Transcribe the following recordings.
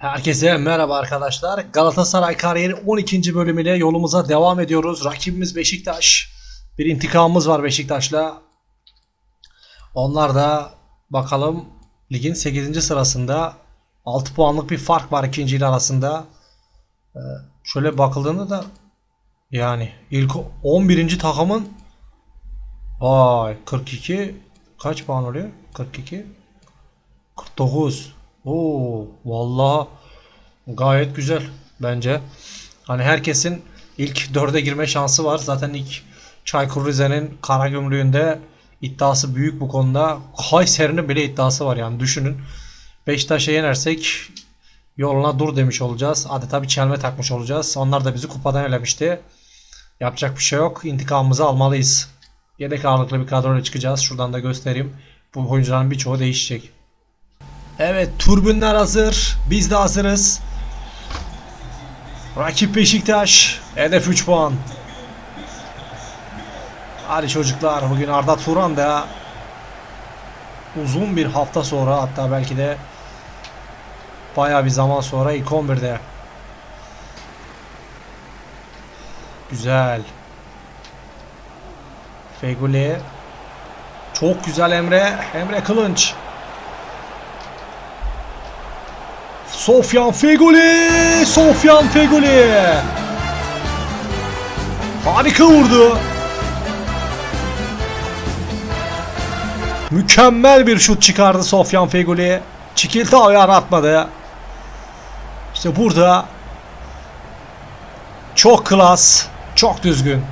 Herkese merhaba arkadaşlar. Galatasaray kariyeri 12. bölümüyle yolumuza devam ediyoruz. Rakibimiz Beşiktaş. Bir intikamımız var Beşiktaş'la. Onlar da bakalım ligin 8. sırasında 6 puanlık bir fark var ikinci arasında. Ee, şöyle bakıldığında da yani ilk 11. takımın Vay 42 kaç puan oluyor? 42 49 Oo vallahi gayet güzel bence. Hani herkesin ilk dörde girme şansı var. Zaten ilk Çaykur Rize'nin Karagümrük'ünde iddiası büyük bu konuda. Kayseri'nin bile iddiası var yani düşünün. Beşiktaş'a yenersek yoluna dur demiş olacağız. Adeta bir çelme takmış olacağız. Onlar da bizi kupadan elemişti. Yapacak bir şey yok. İntikamımızı almalıyız. Yedek ağırlıklı bir kadroyla çıkacağız. Şuradan da göstereyim. Bu oyuncuların birçoğu değişecek. Evet türbünler hazır. Biz de hazırız. Rakip Beşiktaş. Hedef 3 puan. Hadi çocuklar bugün Arda Turan da uzun bir hafta sonra hatta belki de baya bir zaman sonra ilk 11'de. Güzel. Feguli. Çok güzel Emre. Emre Kılınç. Sofyan Feguli! Sofyan Feguli! Harika vurdu. Mükemmel bir şut çıkardı Sofyan Feguli. Çikilta ayar atmadı. İşte burada çok klas, çok düzgün.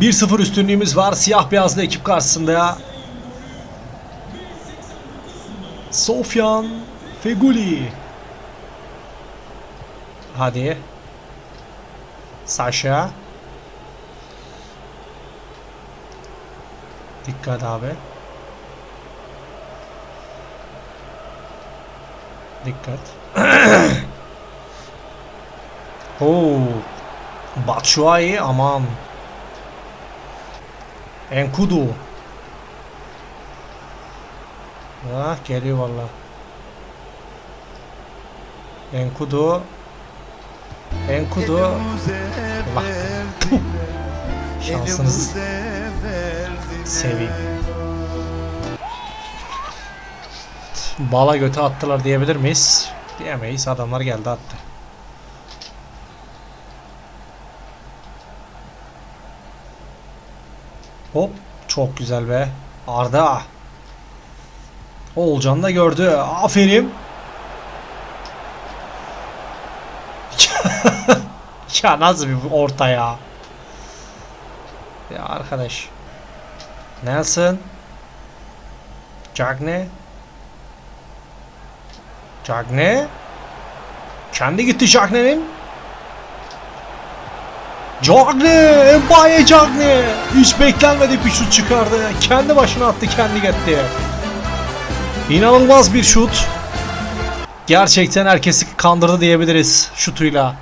1-0 üstünlüğümüz var siyah beyazlı ekip karşısında. Sofyan Feguli. Hadi. Sasha. Dikkat abi. Dikkat. Oo. Batshuayi aman. Enkudu. Ah geliyor valla. Enkudu. Enkudu. Allah. Puh. Şansınız seveyim. Bala göte attılar diyebilir miyiz? Diyemeyiz. Adamlar geldi attı. Hop. Çok güzel be. Arda. Oğulcan da gördü. Aferin. ya nasıl bir orta ya? Ya arkadaş. Nelson. Cagne. Cagne. Kendi gitti Cagne'nin. Cagne! Mbaye Cagne! Hiç beklenmedik bir şut çıkardı. Kendi başına attı, kendi gitti. İnanılmaz bir şut. Gerçekten herkesi kandırdı diyebiliriz şutuyla.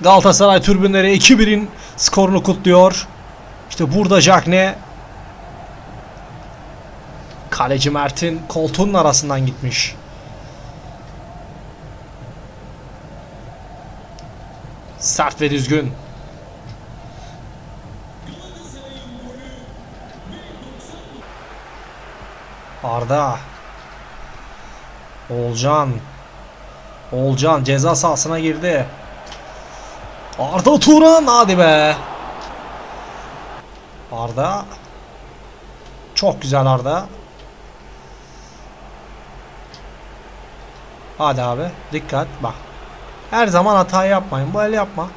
Galatasaray türbünleri 2-1'in skorunu kutluyor. İşte burada Jackne Kaleci Mert'in koltuğunun arasından gitmiş. Sert ve düzgün. Arda. Olcan. Olcan ceza sahasına girdi. Arda Turan hadi be. Arda. Çok güzel Arda. Hadi abi dikkat bak. Her zaman hata yapmayın. Böyle yapma.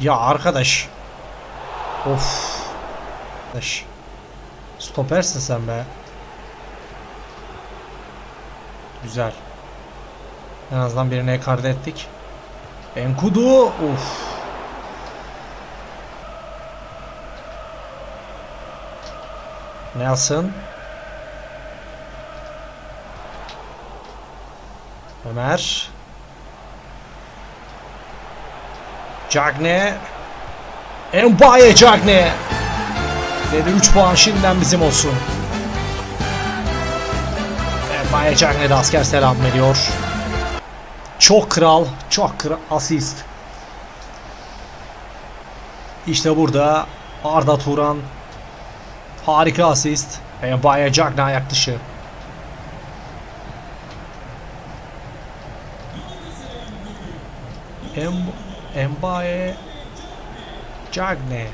Ya arkadaş. Of. Arkadaş. Stopersin sen be. Güzel. En azından birini ekarte ettik. Enkudu. Of. Nelson. Ömer. Cagne. Mbaye Cagne. Dedi 3 puan şimdiden bizim olsun. Evet, Maya Cagney de asker selam veriyor. Çok kral, çok kral asist. İşte burada Arda Turan harika asist. E, Maya Cagney ayak dışı. Em Mbaye Cagne.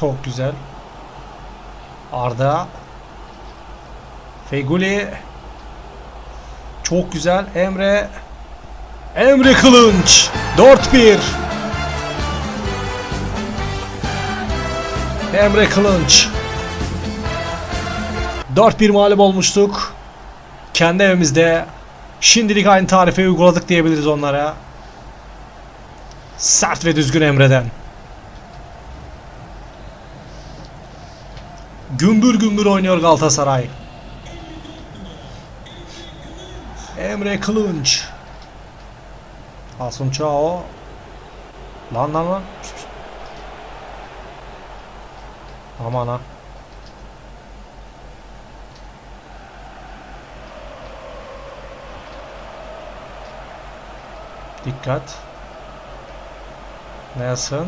Çok güzel. Arda. Feguli. Çok güzel. Emre. Emre Kılınç. 4-1. Emre Kılınç. 4-1 mağlup olmuştuk. Kendi evimizde şimdilik aynı tarife uyguladık diyebiliriz onlara. Sert ve düzgün Emre'den. Gümbür gümbür oynuyor Galatasaray. Emre Kılınç. Asun Çao. Lan lan lan. Aman ha. Dikkat. Nelson.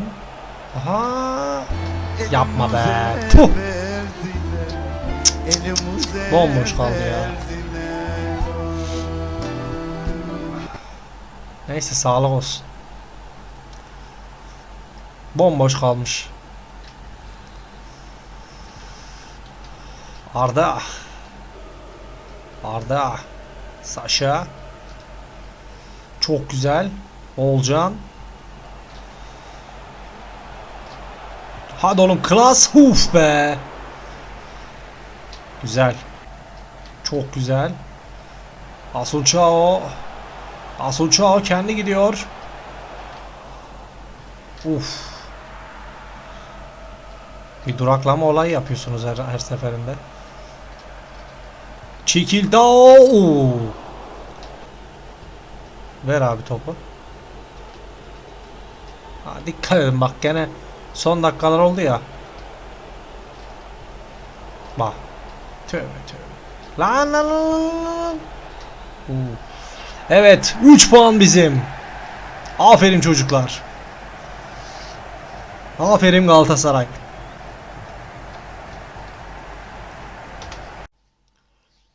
Aha. Yapma be. Puh. Bomboş kaldı ya. Neyse sağlık olsun. Bomboş kalmış. Arda. Arda. Saşa. Çok güzel. Olcan. Hadi oğlum klas huf be. Güzel. Çok güzel. Asun Chao. Asun Chao kendi gidiyor. Uf. Bir duraklama olayı yapıyorsunuz her, her seferinde. Çekildao. Ver abi topu. Ha, dikkat edin bak gene son dakikalar oldu ya. Bak. Tövbe tövbe. Lan lan lan lan. Evet 3 puan bizim. Aferin çocuklar. Aferin Galatasaray.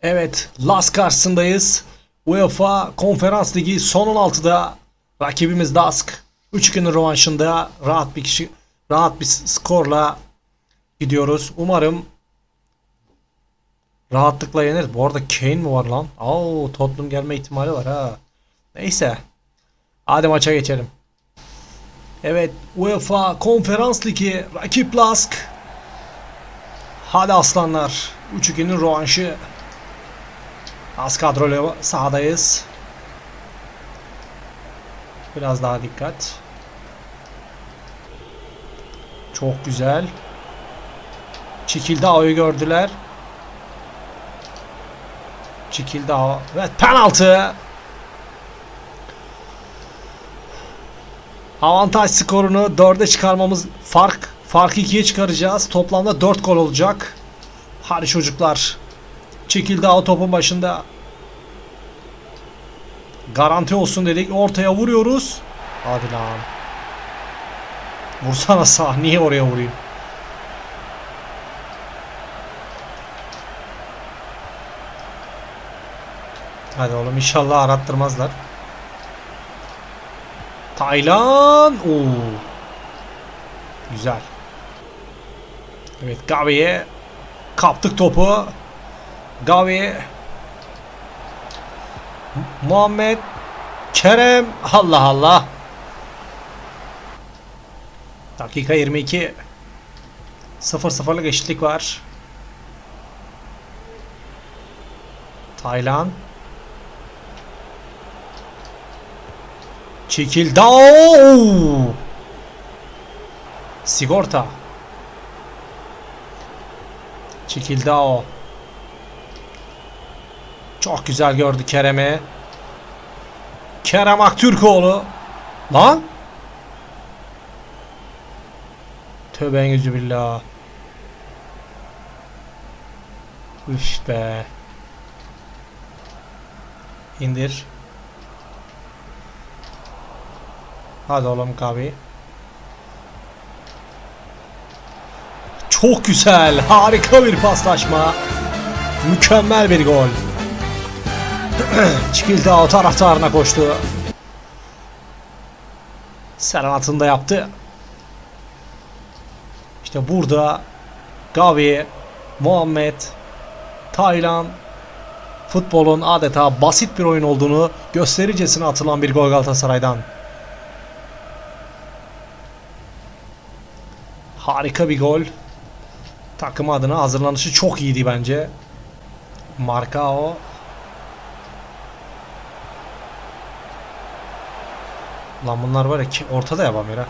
Evet, Las karşısındayız. UEFA Konferans Ligi son 16'da rakibimiz Dask. 3 günün rövanşında rahat bir kişi rahat bir skorla gidiyoruz. Umarım rahatlıkla yeneriz. Bu arada Kane mi var lan? Oo, Tottenham gelme ihtimali var ha. Neyse. Hadi maça geçelim. Evet, UEFA Konferans Ligi rakip Lask. Hadi aslanlar. 3-2'nin rövanşı. Az kadrolu sahadayız. Biraz daha dikkat. Çok güzel. Çikildao'yu gördüler. Çikildao ve penaltı. Avantaj skorunu 4'e çıkarmamız fark farkı 2'ye çıkaracağız. Toplamda 4 gol olacak. Hadi çocuklar. Çekildi topun başında. Garanti olsun dedik. Ortaya vuruyoruz. Hadi lan. Vursana sağ. Niye oraya vurayım? Hadi oğlum inşallah arattırmazlar. Taylan. Oo. Güzel. Evet Gavi'ye kaptık topu. Gavi Muhammed Kerem Allah Allah Dakika 22 0-0'lık eşitlik var Taylan Çekildao Sigorta Çekildao çok güzel gördü Kerem'i. Kerem Aktürkoğlu. Lan. Tövbe yüzü billah. Üf. İndir. Hadi oğlum Gavi. Çok güzel. Harika bir paslaşma. Mükemmel bir gol. Çikilda o taraftarına koştu. Serenatını da yaptı. İşte burada Gavi, Muhammed, Taylan futbolun adeta basit bir oyun olduğunu göstericesine atılan bir gol Galatasaray'dan. Harika bir gol. Takım adına hazırlanışı çok iyiydi bence. Marcao. Lan bunlar var ya ortada yapamıyor ha.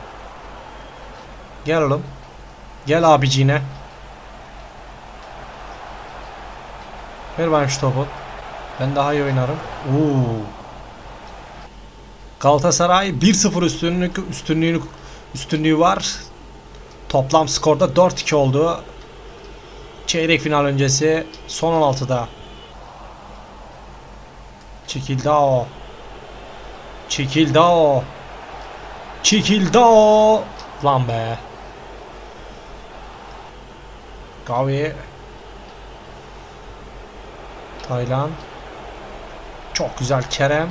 Gel oğlum. Gel abiciğine. Ver bana şu topu. Ben daha iyi oynarım. Oo. Galatasaray 1-0 üstünlük üstünlüğünü üstünlüğü var. Toplam skorda 4-2 oldu. Çeyrek final öncesi son 16'da. Çekildao. Çekildao. Çekildao. Lan be. Gavi. Taylan. Çok güzel Kerem.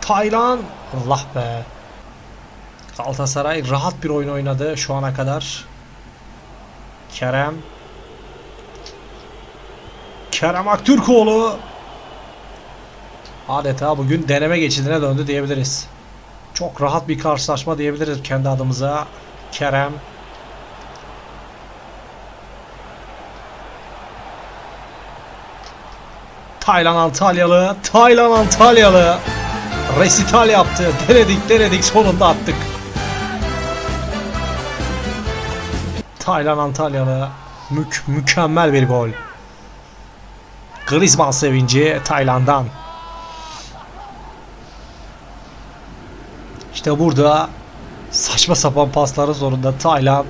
Taylan. Allah be. Galatasaray rahat bir oyun oynadı şu ana kadar. Kerem. Kerem Aktürkoğlu. Adeta bugün deneme geçidine döndü diyebiliriz. Çok rahat bir karşılaşma diyebiliriz kendi adımıza. Kerem. Taylan Antalyalı. Taylan Antalyalı. Resital yaptı. Denedik denedik sonunda attık. Taylan Antalyalı. Mük mükemmel bir gol. Griezmann sevinci Tayland'dan. İşte burada saçma sapan pasların zorunda Taylan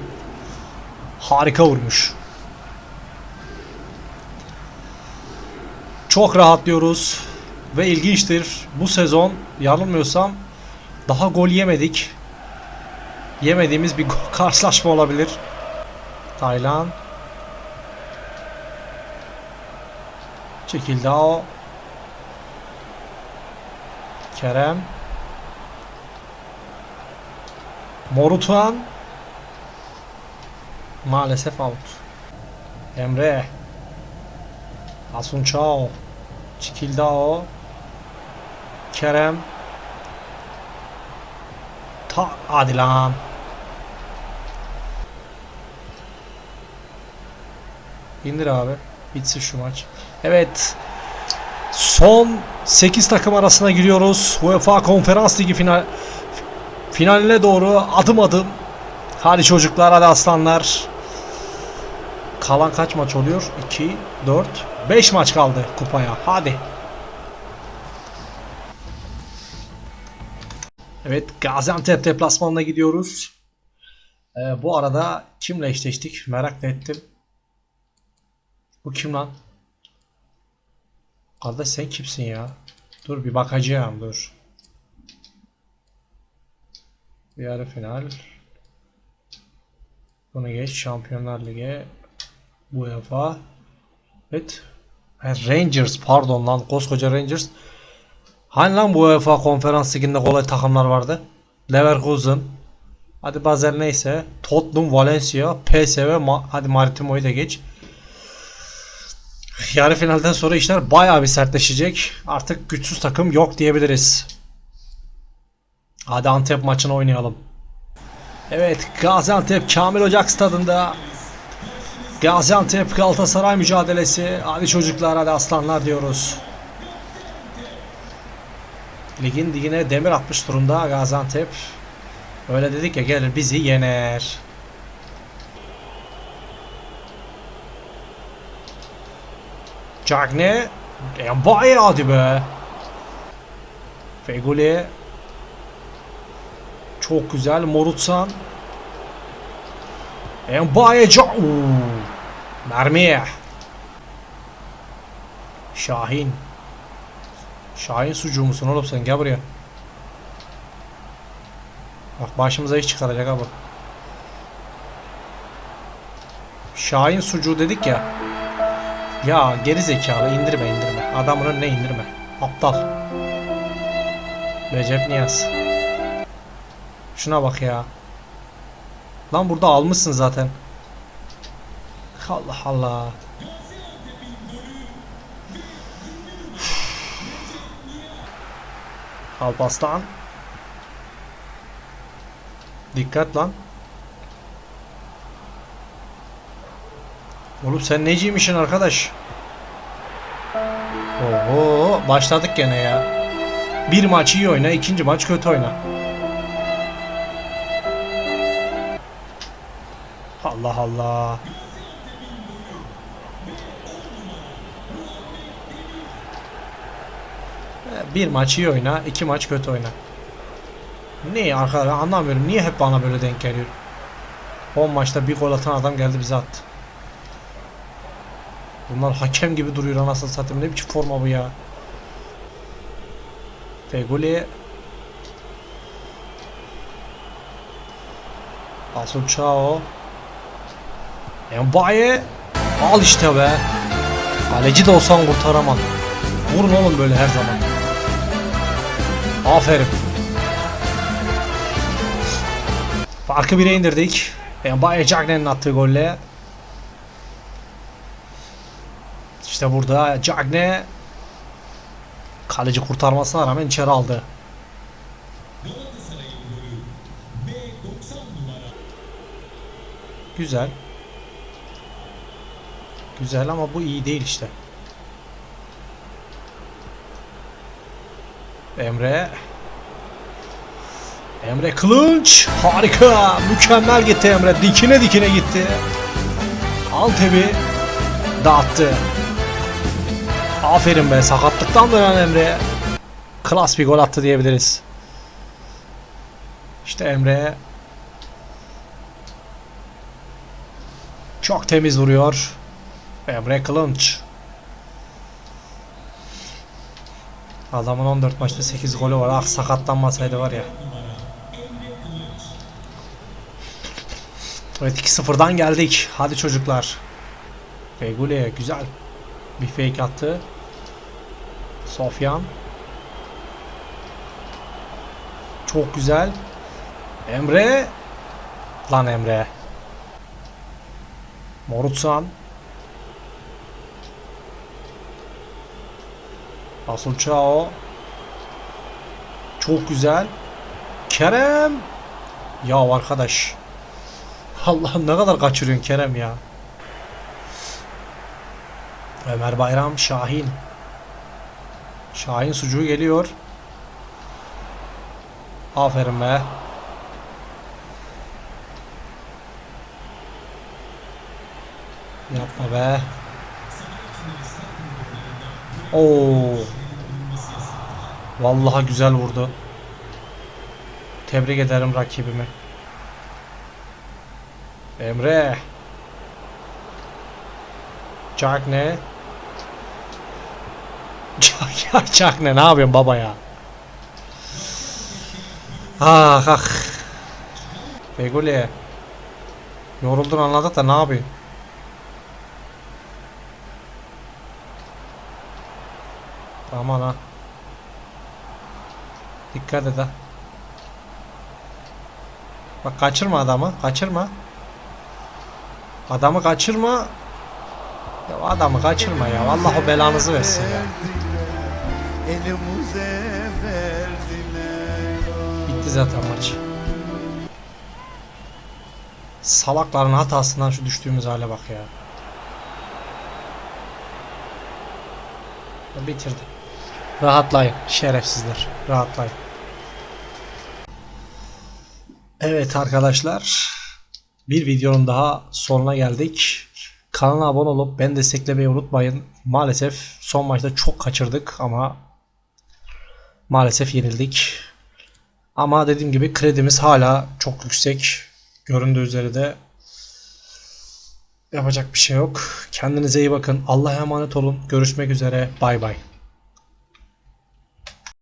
harika vurmuş. Çok rahatlıyoruz ve ilginçtir. Bu sezon yanılmıyorsam daha gol yemedik. Yemediğimiz bir karşılaşma olabilir. Taylan. Çekildi o. Kerem. Morutan. Maalesef out. Emre. Asunçao. Çikildao. Kerem. Ta hadi İndir abi. Bitsin şu maç. Evet. Son 8 takım arasına giriyoruz. UEFA Konferans Ligi final finaline doğru adım adım. Hadi çocuklar, hadi aslanlar. Kalan kaç maç oluyor? 2, 4, 5 maç kaldı kupaya. Hadi. Evet Gaziantep deplasmanına gidiyoruz. Ee, bu arada kimle eşleştik merak ettim. Bu kim lan? Kardeş sen kimsin ya? Dur bir bakacağım dur. Yarı final. Bunu geç Şampiyonlar Ligi. UEFA. Evet. Rangers pardon lan koskoca Rangers. Hani lan bu UEFA konferans liginde kolay takımlar vardı? Leverkusen. Hadi Basel neyse. Tottenham, Valencia, PSV, Ma hadi Maritimo'yu da geç. Yarı finalden sonra işler bayağı bir sertleşecek. Artık güçsüz takım yok diyebiliriz. Hadi Antep maçını oynayalım. Evet Gaziantep Kamil Ocak stadında Gaziantep Galatasaray mücadelesi. Hadi çocuklar hadi aslanlar diyoruz. Ligin digine demir atmış durumda Gaziantep. Öyle dedik ya gelir bizi yener. Cagne Mbaye hadi be. Feguli çok güzel Morutsan Mbaye Can. Oo. Mermiye. Şahin. Şahin sucuğu musun oğlum sen gel buraya. Bak başımıza iş çıkaracak abi. Şahin sucuğu dedik ya. Ya geri zekalı indirme indirme. Adamın önüne indirme. Aptal. Recep Niyaz. Şuna bak ya. Lan burada almışsın zaten. Allah Allah. Alpaslan. Dikkat lan. Oğlum sen neciymişsin arkadaş? Oho başladık gene ya. Bir maç iyi oyna, ikinci maç kötü oyna. Allah Allah. Bir maç iyi oyna, iki maç kötü oyna. Ne arkadaş anlamıyorum. Niye hep bana böyle denk geliyor? 10 maçta bir gol atan adam geldi bize attı. Bunlar hakem gibi duruyor anasını satayım. Ne biçim forma bu ya? Feguli Asuncao Mbaye Al işte be. Kaleci de olsan kurtaramam Vurun oğlum böyle her zaman. Aferin. Farkı bire indirdik. Mbaye Cagney'in attığı golle İşte burada Cagney Kaleci kurtarmasına rağmen içeri aldı. Güzel. Güzel ama bu iyi değil işte. Emre. Emre Kılınç. Harika. Mükemmel gitti Emre. Dikine dikine gitti. Altebi dağıttı. Aferin be sakatlıktan dönen Emre. Klas bir gol attı diyebiliriz. İşte Emre. Çok temiz vuruyor. Emre Kılınç. Adamın 14 maçta 8 golü var. Ah sakatlanmasaydı var ya. Evet 2-0'dan geldik. Hadi çocuklar. Feguli güzel. Bir fake attı. Sofyan. Çok güzel. Emre. Lan Emre. Morutsan. Asulçao. Çok güzel. Kerem. Ya arkadaş. Allah'ım ne kadar kaçırıyorsun Kerem ya. Ömer Bayram Şahin. Şahin sucuğu geliyor. Aferin be. Yapma be. Oo. Vallahi güzel vurdu. Tebrik ederim rakibimi. Emre. Çak ne? Çak ya çak ne? Ne yapıyorsun baba ya? Ah ah. Feguli. Yoruldun anladık da ne yapıyorsun? Aman ha. Dikkat et ha. Bak kaçırma adamı. Kaçırma. Adamı kaçırma. Ya adamı kaçırma ya. Allah o belanızı versin ya. Elimize verdiler. Bitti zaten maç. Salakların hatasından şu düştüğümüz hale bak ya. Bitirdi. Rahatlayın şerefsizler. Rahatlayın. Evet arkadaşlar. Bir videonun daha sonuna geldik. Kanala abone olup beni desteklemeyi unutmayın. Maalesef son maçta çok kaçırdık ama maalesef yenildik. Ama dediğim gibi kredimiz hala çok yüksek. Göründüğü üzere de Yapacak bir şey yok. Kendinize iyi bakın. Allah'a emanet olun. Görüşmek üzere. Bay bay.